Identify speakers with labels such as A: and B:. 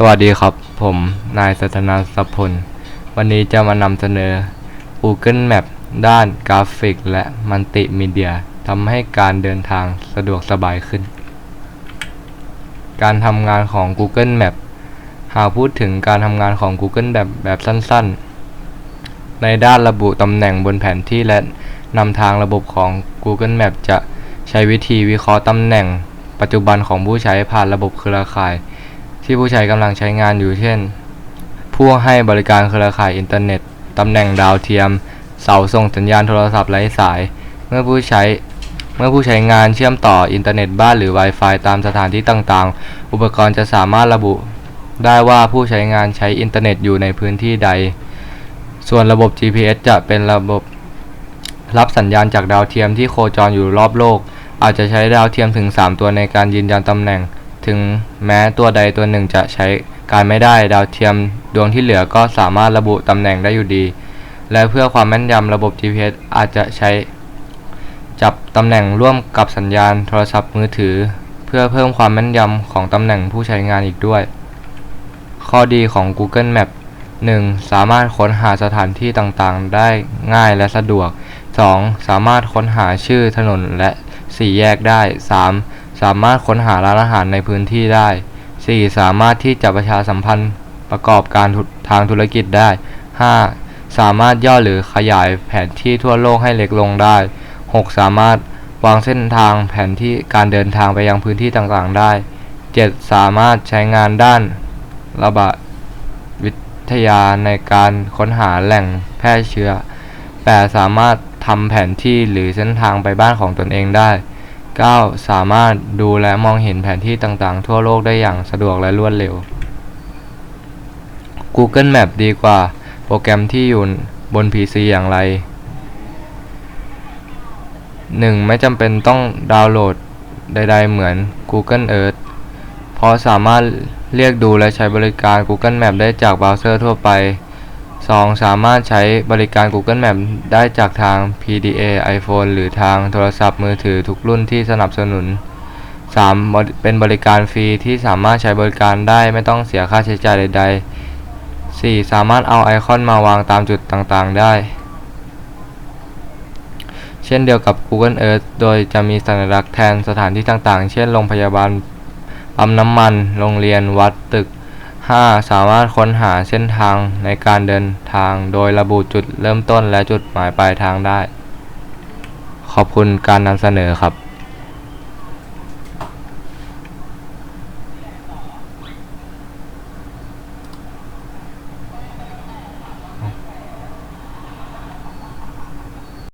A: สวัสดีครับ ผมนายสัทนาสพล วันนี้จะมานำเสนอ Google Map ด้านกราฟิกและมัลติมีเดียทำให้การเดินทางสะดวกสบายขึ้น การทำงานของ Google Map หากพูดถึงการทำงานของ Google Map แบบสั้นๆ ในด้านระบุตำแหน่งบนแผนที่และนำทางระบบของ Google Map จะใช้วิธีวิเคราะห์ตำแหน่ง ปัจจุบันของผู้ใช้ผ่านระบบเครือข่าย ที่ผู้ใช้กำลังใช้งานอยู่เช่น ผู้ให้บริการเครือข่ายอินเทอร์เน็ต ตำแหน่งดาวเทียม เสาส่งสัญญาณโทรศัพท์ไร้สาย เมื่อผู้ใช้เมื่อผู้ใช้งานเชื่อมต่ออินเทอร์เน็ตบ้านหรือ Wi-Fi ตามสถานที่ต่างๆ อุปกรณ์จะสามารถระบุได้ว่าผู้ใช้งานใช้อินเทอร์เน็ตอยู่ในพื้นที่ใด ส่วนระบบ GPS จะเป็นระบบรับสัญญาณจากดาวเทียมที่โคจรอยู่รอบโลก อาจจะใช้ดาวเทียมถึง 3 ตัวในการยืนยันตำแหน่ง ถึงแม้ตัวใดตัวหนึ่งจะใช้การไม่ได้ดาวเทียมดวงที่เหลือก็สามารถระบุตำแหน่งได้อยู่ดี และเพื่อความแม่นยำระบบ GPS อาจจะใช้ จับตำแหน่งร่วมกับสัญญาณโทรศัพท์มือถือ เพื่อเพิ่มความแม่นยำของตำแหน่งผู้ใช้งานอีกด้วย ข้อดีของ Google Map 1. สามารถค้นหาสถานที่ต่างๆ ได้ง่ายและสะดวก 2. สามารถค้นหาชื่อถนนและสี่แยกได้ 3. สามารถค้นหาร้านอาหารในพื้นที่ได้ 4. สามารถที่จะประชาสัมพันธ์ประกอบการทางธุรกิจได้ 5. สามารถย่อหรือขยายแผนที่ทั่วโลกให้เล็กลงได้ 6. สามารถวางเส้นทางแผนที่การเดินทางไปยังพื้นที่ต่างๆได้ 7. สามารถใช้งานด้านระบาดวิทยาในการค้นหาแหล่งแพร่เชื้อ 8. สามารถทำแผนที่หรือเส้นทางไปบ้านของตนเองได้ 9. สามารถดูและมองเห็นแผนที่ต่างๆ ทั่วโลกได้อย่างสะดวกและรวดเร็ว Google Map ดีกว่า โปรแกรมที่อยู่บน PC อย่างไร 1. ไม่จำเป็นต้องดาวน์โหลดใด ๆ เหมือน Google Earth เพราะสามารถเรียกดูและใช้บริการ Google Map ได้จากเบราว์เซอร์ทั่วไป 2. สามารถใช้บริการ Google Map ได้จากทาง PDA iPhone หรือทางโทรศัพท์มือถือทุกรุ่นที่สนับสนุน 3. เป็นบริการฟรีที่สามารถใช้บริการได้ไม่ต้องเสียค่าใช้จ่ายใด ๆ 4. สามารถเอาไอคอนมาวางตามจุดต่างๆ ได้ เช่นเดียวกับ Google Earth โดยจะมีสัญลักษณ์แทนสถานที่ต่างๆ เช่นโรงพยาบาลปั๊มน้ำมัน โรงเรียน วัด ตึก 5. สามารถค้นหาเส้นทางในการเดินทางโดยระบุจุดเริ่มต้นและจุดหมายปลายทางได้ ขอบคุณการนำเสนอครับ